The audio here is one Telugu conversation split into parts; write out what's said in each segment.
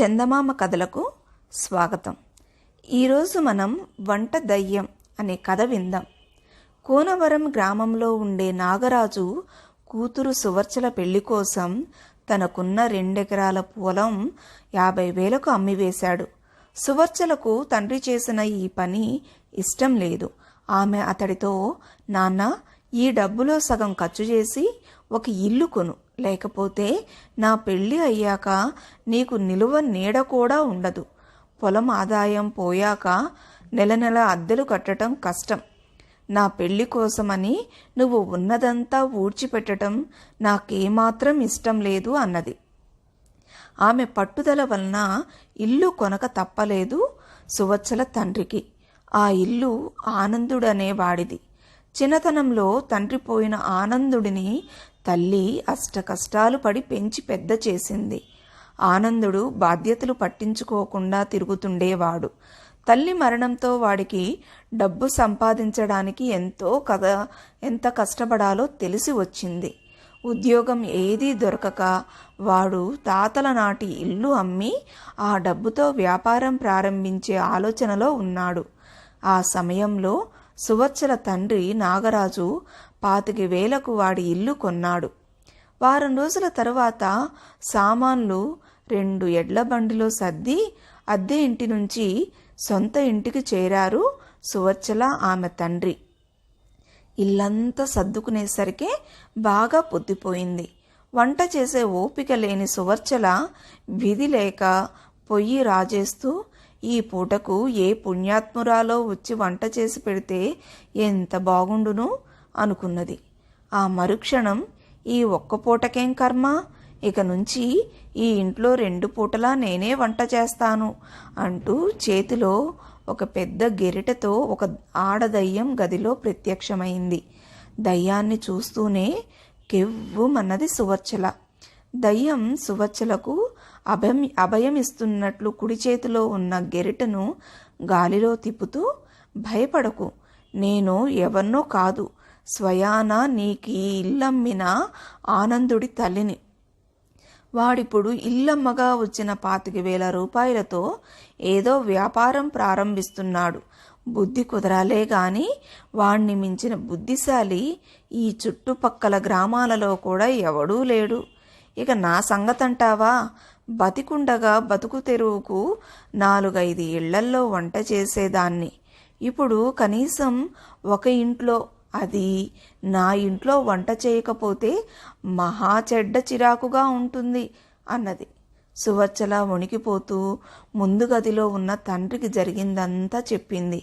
చందమామ కథలకు స్వాగతం. ఈరోజు మనం వంట దయ్యం అనే కథ విందాం. కోనవరం గ్రామంలో ఉండే నాగరాజు కూతురు సువర్చల పెళ్ళి కోసం తనకున్న రెండెకరాల పొలం యాభై వేలకు అమ్మివేశాడు. సువర్చలకు తండ్రి చేసిన ఈ పని ఇష్టం లేదు. ఆమె అతడితో నాన్న ఈ డబ్బులో సగం ఖర్చు చేసి ఒక ఇల్లు కొను. లేకపోతే నా పెళ్ళి అయ్యాక నీకు నిలువ నీడ కూడా ఉండదు. పొలం ఆదాయం పోయాక నెల నెల అద్దెలు కట్టడం కష్టం. నా పెళ్ళి కోసమని నువ్వు ఉన్నదంతా ఊడ్చిపెట్టడం నాకేమాత్రం ఇష్టం లేదు అన్నది. ఆమె పట్టుదల వలన ఇల్లు కొనక తప్పలేదు సువత్సల తండ్రికి. ఆ ఇల్లు ఆనందుడనే వాడిది. చిన్నతనంలో తండ్రి పోయిన ఆనందుడిని తల్లి అష్టకష్టాలు పడి పెంచి పెద్ద చేసింది. ఆనందుడు బాధ్యతలు పట్టించుకోకుండా తిరుగుతుండేవాడు. తల్లి మరణంతో వాడికి డబ్బు సంపాదించడానికి ఎంతో కథ ఎంత కష్టపడాలో తెలిసి వచ్చింది. ఉద్యోగం ఏదీ దొరకక వాడు తాతల నాటి ఇల్లు అమ్మి ఆ డబ్బుతో వ్యాపారం ప్రారంభించే ఆలోచనలో ఉన్నాడు. ఆ సమయంలో సువత్సల తండ్రి నాగరాజు పాతికి వేలకు వాడి ఇల్లు కొన్నాడు. వారం రోజుల తరువాత సామాన్లు రెండు ఎడ్ల బండిలో సర్ది అద్దె ఇంటి నుంచి సొంత ఇంటికి చేరారు సువర్చల ఆమె తండ్రి. ఇల్లంతా సర్దుకునేసరికే బాగా పొద్దుపోయింది. వంట చేసే ఓపిక లేని సువర్చల విధి లేక పొయ్యి రాజేస్తూ ఈ పూటకు ఏ పుణ్యాత్మురాలో వచ్చి వంట చేసి పెడితే ఎంత బాగుండును? అనుకున్నది. ఆ మరుక్షణం ఈ ఒక్క పూటకేం కర్మ? ఇక నుంచి ఈ ఇంట్లో రెండు పూటలా నేనే వంట చేస్తాను అంటూ చేతిలో ఒక పెద్ద గెరిటతో ఒక ఆడదయ్యం గదిలో ప్రత్యక్షమైంది. దయ్యాన్ని చూస్తూనే కెవ్వుమన్నది సువర్చల. దయ్యం సువచ్చలకు అభయం అభయం ఇస్తున్నట్లు కుడి చేతిలో ఉన్న గెరిటను గాలిలో తిప్పుతూ భయపడకు నేను ఎవరినో కాదు స్వయాన నీకీ ఇల్లమ్మిన ఆనందుడి తల్లిని. వాడిప్పుడు ఇల్లమ్మగా వచ్చిన పాతిక వేల రూపాయలతో ఏదో వ్యాపారం ప్రారంభిస్తున్నాడు. బుద్ధి కుదరాలే గాని వాణ్ణి మించిన బుద్ధిశాలి ఈ చుట్టుపక్కల గ్రామాలలో కూడా ఎవడూ లేడు. ఇక నా సంగతంటావా? బతికుండగా బతుకు తెరువుకు నాలుగైదు ఇళ్ళల్లో వంట చేసేదాన్ని. ఇప్పుడు కనీసం ఒక ఇంట్లో అది నా ఇంట్లో వంట చేయకపోతే మహా చెడ్డ చిరాకుగా ఉంటుంది అన్నది. సువచ్చల వణికిపోతూ ముందు గదిలో ఉన్న తండ్రికి జరిగిందంతా చెప్పింది.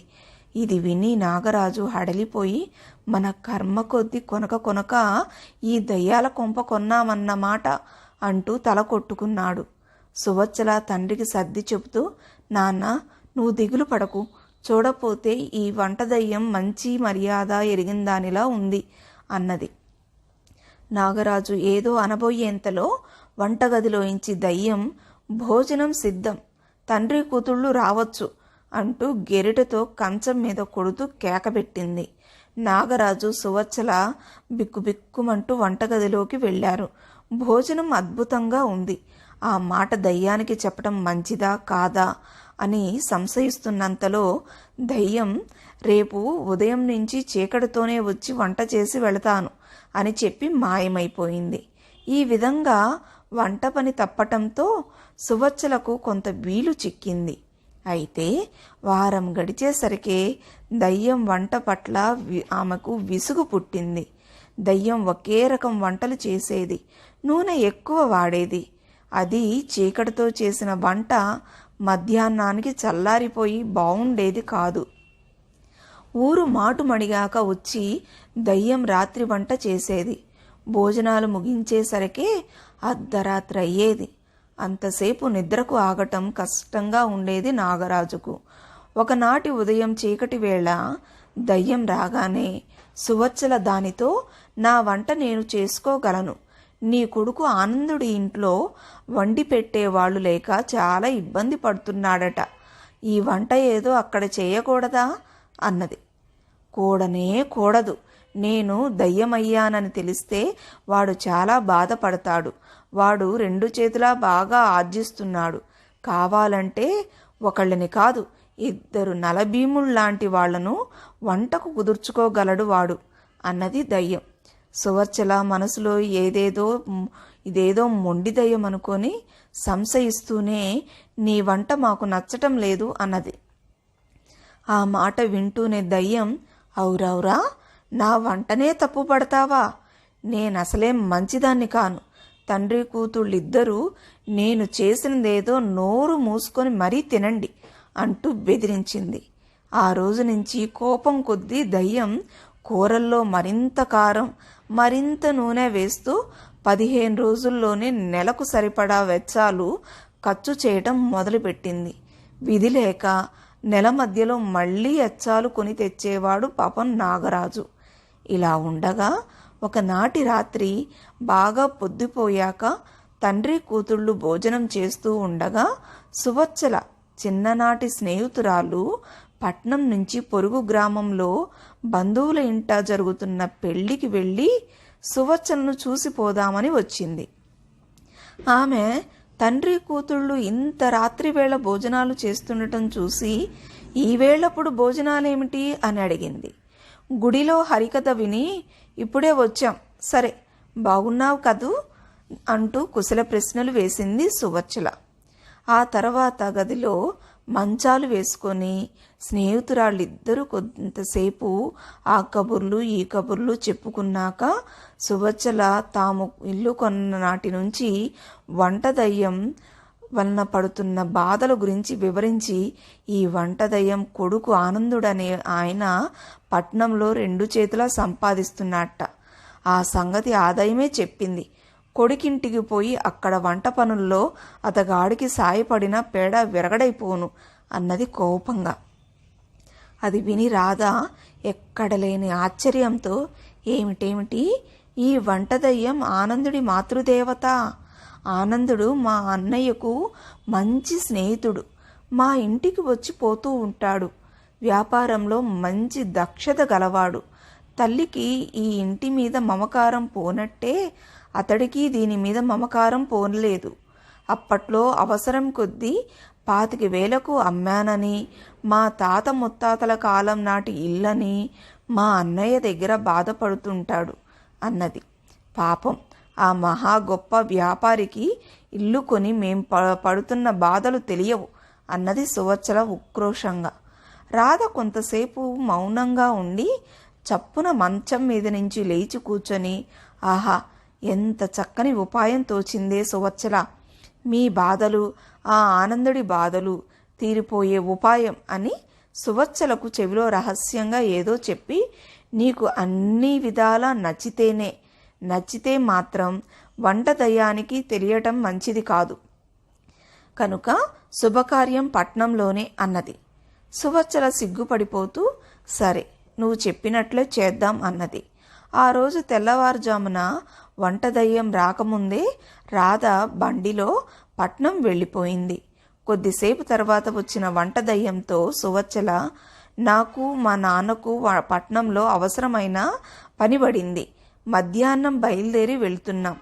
ఇది విని నాగరాజు హడలిపోయి మన కర్మ కొద్ది కొనక కొనక ఈ దయ్యాల కొంప కొన్నామన్నమాట అంటూ తల కొట్టుకున్నాడు. సువచ్చల తండ్రికి సర్ది చెబుతూ నాన్న నువ్వు దిగులు పడకు. చూడపోతే ఈ వంట దయ్యం మంచి మర్యాద ఎరిగిందానిలా ఉంది అన్నది. నాగరాజు ఏదో అనబోయేంతలో వంటగదిలోంచి దయ్యం భోజనం సిద్ధం తండ్రి కూతుళ్ళు రావచ్చు అంటూ గెరిటతో కంచం మీద కొడుతూ కేకబెట్టింది. నాగరాజు సువచ్చల బిక్కుబిక్కుమంటూ వంటగదిలోకి వెళ్ళారు. భోజనం అద్భుతంగా ఉంది. ఆ మాట దయ్యానికి చెప్పడం మంచిదా కాదా? అని సంశయిస్తున్నంతలో దయ్యం రేపు ఉదయం నుంచి చీకటితోనే వచ్చి వంట చేసి వెళతాను అని చెప్పి మాయమైపోయింది. ఈ విధంగా వంట పని తప్పటంతో సువచ్చలకు కొంత వీలు చిక్కింది. అయితే వారం గడిచేసరికే దయ్యం వంట పట్ల ఆమెకు విసుగు పుట్టింది. దయ్యం ఒకే రకం వంటలు చేసేది నూనె ఎక్కువ వాడేది. అది చీకటితో చేసిన వంట మధ్యాహ్నానికి చల్లారిపోయి బావుండేది కాదు. ఊరు మాటుమడిగాక వచ్చి దయ్యం రాత్రి వంట చేసేది. భోజనాలు ముగించేసరికే అర్ధరాత్రి అయ్యేది. అంతసేపు నిద్రకు ఆగటం కష్టంగా ఉండేది నాగరాజుకు. ఒకనాటి ఉదయం చీకటి వేళ దయ్యం రాగానే సువచ్చల దానితో నా వంట నేను చేసుకోగలను. నీ కొడుకు ఆనందుడి ఇంట్లో వండి పెట్టేవాళ్ళు లేక చాలా ఇబ్బంది పడుతున్నాడట. ఈ వంట ఏదో అక్కడ చేయకూడదా? అన్నది. కూడనే కూడదు. నేను దయ్యమయ్యానని తెలిస్తే వాడు చాలా బాధపడతాడు. వాడు రెండు చేతులా బాగా ఆర్జిస్తున్నాడు. కావాలంటే ఒకళ్ళని కాదు ఇద్దరు నలభీముళ్ళాంటి వాళ్ళను వంటకు కుదుర్చుకోగలడు వాడు అన్నది దయ్యం. సువర్చల మనసులో ఏదేదో ఇదేదో మొండిదయ్యం అనుకొని సంశయిస్తూనే నీ వంట మాకు నచ్చటం లేదు అన్నది. ఆ మాట వింటూనే దయ్యం అవురవురా నా వంటనే తప్పు పడతావా? నేనసలేం మంచిదాన్ని కాను. తండ్రి కూతుళ్ళిద్దరూ నేను చేసినదేదో నోరు మూసుకొని మరీ తినండి అంటూ బెదిరించింది. ఆ రోజు నుంచి కోపం కొద్దీ దయ్యం కూరల్లో మరింత కారం మరింత నూనె వేస్తూ పదిహేను రోజుల్లోనే నెలకు సరిపడా వెచ్చాలు ఖర్చు చేయటం మొదలుపెట్టింది. విధి లేక నెల మధ్యలో మళ్ళీ ఎచ్చాలు కొని తెచ్చేవాడు పాపం నాగరాజు. ఇలా ఉండగా ఒకనాటి రాత్రి బాగా పొద్దుపోయాక తండ్రి కూతుళ్ళు భోజనం చేస్తూ ఉండగా సువచ్చల చిన్ననాటి స్నేహితురాలు పట్నం నుంచి పొరుగు గ్రామంలో బంధువుల ఇంట జరుగుతున్న పెళ్ళికి వెళ్ళి సువచ్చలను చూసిపోదామని వచ్చింది. ఆమె తండ్రి కూతుళ్ళు ఇంత రాత్రి వేళ భోజనాలు చేస్తుండటం చూసి ఈ వేళప్పుడు భోజనాలేమిటి? అని అడిగింది. గుడిలో హరికథ విని ఇప్పుడే వచ్చాం. సరే బాగున్నావు కదూ? అంటూ కుశల ప్రశ్నలు వేసింది సువచ్చల ఆ తర్వాత గదిలో మంచాలు వేసుకొని స్నేహితురాళ్ళిద్దరూ కొంతసేపు ఆ కబుర్లు ఈ కబుర్లు చెప్పుకున్నాక సువచ్చల తాము ఇల్లు కొన్న నాటి నుంచి వంట దయ్యం వలన పడుతున్న బాధల గురించి వివరించి ఈ వంట దయ్యం కొడుకు ఆనందుడనే ఆయన పట్నంలో రెండు చేతులా సంపాదిస్తున్నట్ట. ఆ సంగతి ఆదాయమే చెప్పింది. కొడుకింటికి పోయి అక్కడ వంట పనుల్లో అతగాడికి సాయపడిన పేడ విరగడైపోను అన్నది కోపంగా. అది విని రాధ ఎక్కడలేని ఆశ్చర్యంతో ఏమిటేమిటి? ఈ వంటదయ్యం ఆనందుడి మాతృదేవత. ఆనందుడు మా అన్నయ్యకు మంచి స్నేహితుడు. మా ఇంటికి వచ్చి పోతూ ఉంటాడు. వ్యాపారంలో మంచి దక్షత గలవాడు. తల్లికి ఈ ఇంటి మీద మమకారం పోనట్టే అతడికి దీని మీద మమకారం పోనలేదు. అప్పట్లో అవసరం కొద్దీ పాతిక వేలకు అమ్మానని మా తాత ముత్తాతల కాలం నాటి ఇల్లని మా అన్నయ్య దగ్గర బాధపడుతుంటాడు అన్నది. పాపం ఆ మహా గొప్ప వ్యాపారికి ఇల్లు కొని మేం పడుతున్న బాధలు తెలియవు అన్నది సువచ్చల ఉక్రోషంగా. రాధ కొంతసేపు మౌనంగా ఉండి చప్పున మంచం మీద నుంచి లేచి కూర్చొని ఆహా ఎంత చక్కని ఉపాయం తోచిందే సువచ్చల మీ బాధలు ఆ ఆనందుడి బాధలు తీరిపోయే ఉపాయం అని సువచ్చలకు చెవిలో రహస్యంగా ఏదో చెప్పి నీకు అన్ని విధాలా నచ్చితేనే నచ్చితే మాత్రం వంట దయ్యానికి తెలియటం మంచిది కాదు. కనుక శుభకార్యం పట్నంలోనే అన్నది. సువచ్చల సిగ్గుపడిపోతూ సరే నువ్వు చెప్పినట్లే చేద్దాం అన్నది. ఆ రోజు తెల్లవారుజామున వంట దయ్యం రాకముందే రాధ బండిలో పట్నం వెళ్ళిపోయింది. కొద్దిసేపు తర్వాత వచ్చిన వంట దయ్యంతో సువచ్చల నాకు మా నాన్నకు పట్నంలో అవసరమైన పని పడింది. మధ్యాహ్నం బయలుదేరి వెళ్తున్నాం.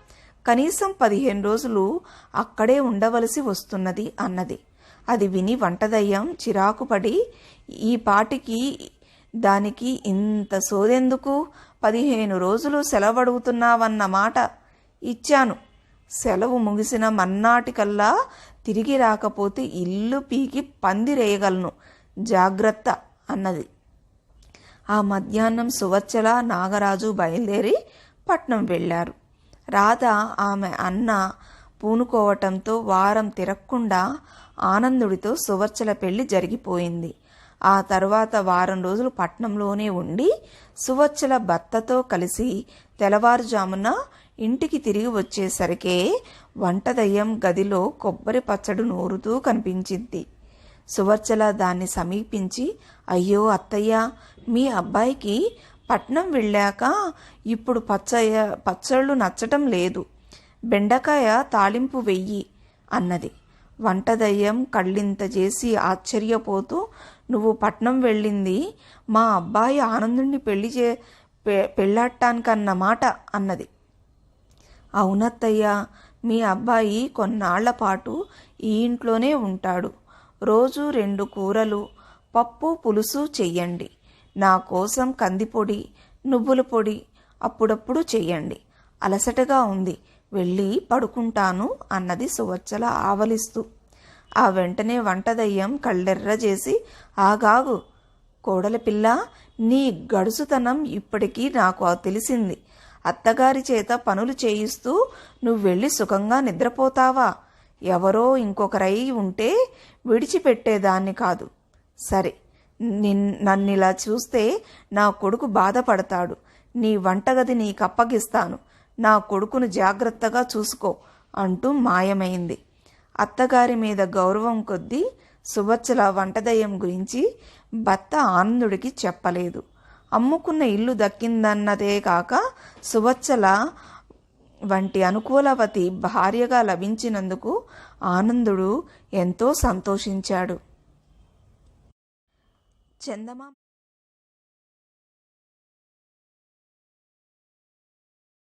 కనీసం పదిహేను రోజులు అక్కడే ఉండవలసి వస్తున్నది అన్నది. అది విని వంటదయ్యం చిరాకుపడి ఈ పాటికి దానికి ఇంత సోదెందుకు? పదిహేను రోజులు సెలవడుగుతున్నావన్న మాట ఇచ్చాను. సెలవు ముగిసిన మన్నాటికల్లా తిరిగి రాకపోతే ఇల్లు పీకి పందిరేయగలను. జాగ్రత్త అన్నది. ఆ మధ్యాహ్నం సువచ్చల నాగరాజు బయలుదేరి పట్నం వెళ్ళారు. రాధ ఆమె అన్న పూనుకోవటంతో వారం తిరక్కుండా ఆనందుడితో సువర్చల పెళ్ళి జరిగిపోయింది. ఆ తర్వాత వారం రోజులు పట్నంలోనే ఉండి సువచ్చల భర్తతో కలిసి తెల్లవారుజామున ఇంటికి తిరిగి వచ్చేసరికే వంటదయ్యం గదిలో కొబ్బరి పచ్చడి నూరుతూ కనిపించింది. సువర్చల దాన్ని సమీపించి అయ్యో అత్తయ్య మీ అబ్బాయికి పట్నం వెళ్ళాక ఇప్పుడు పచ్చయ్య పచ్చళ్ళు నచ్చటం లేదు. బెండకాయ తాలింపు వెయ్యి అన్నది. వంటదయ్యం కళ్ళింత చేసి ఆశ్చర్యపోతూ నువ్వు పట్నం వెళ్ళింది? మా అబ్బాయి ఆనందుణ్ణి పెళ్ళి చే పె- పెళ్ళాడటానికన్నమాట అన్నది. అవునత్తయ్య మీ అబ్బాయి కొన్నాళ్ళ పాటు ఈ ఇంట్లోనే ఉంటాడు. రోజు రెండు కూరలు పప్పు పులుసు చెయ్యండి. నా కోసం కందిపొడి నువ్వుల పొడి అప్పుడప్పుడు చెయ్యండి. అలసటగా ఉంది. వెళ్ళి పడుకుంటాను అన్నది సువచ్చల ఆవలిస్తూ. ఆ వెంటనే వంటదయ్యం కళ్ళెర్ర చేసి ఆగాగు కోడల పిల్ల నీ గడుసుతనం ఇప్పటికీ నాకు తెలిసింది. అత్తగారి చేత పనులు చేయిస్తూ నువ్వు వెళ్ళి సుఖంగా నిద్రపోతావా? ఎవరో ఇంకొకరై ఉంటే విడిచిపెట్టేదాన్ని కాదు. సరే నిన్ నన్నిలా చూస్తే నా కొడుకు బాధపడతాడు. నీ వంటగది నీకు అప్పగిస్తాను నా కొడుకును జాగ్రత్తగా చూసుకో అంటూ మాయమైంది. అత్తగారి మీద గౌరవం కొద్దీ సువచ్చల వంటదయ్యం గురించి భర్త ఆనందుడికి చెప్పలేదు. అమ్ముకున్న ఇల్లు దక్కిందన్నదే కాక సువచ్చల వంటి అనుకూలవతి భార్యగా లభించినందుకు ఆనందుడు ఎంతో సంతోషించాడు. చందమా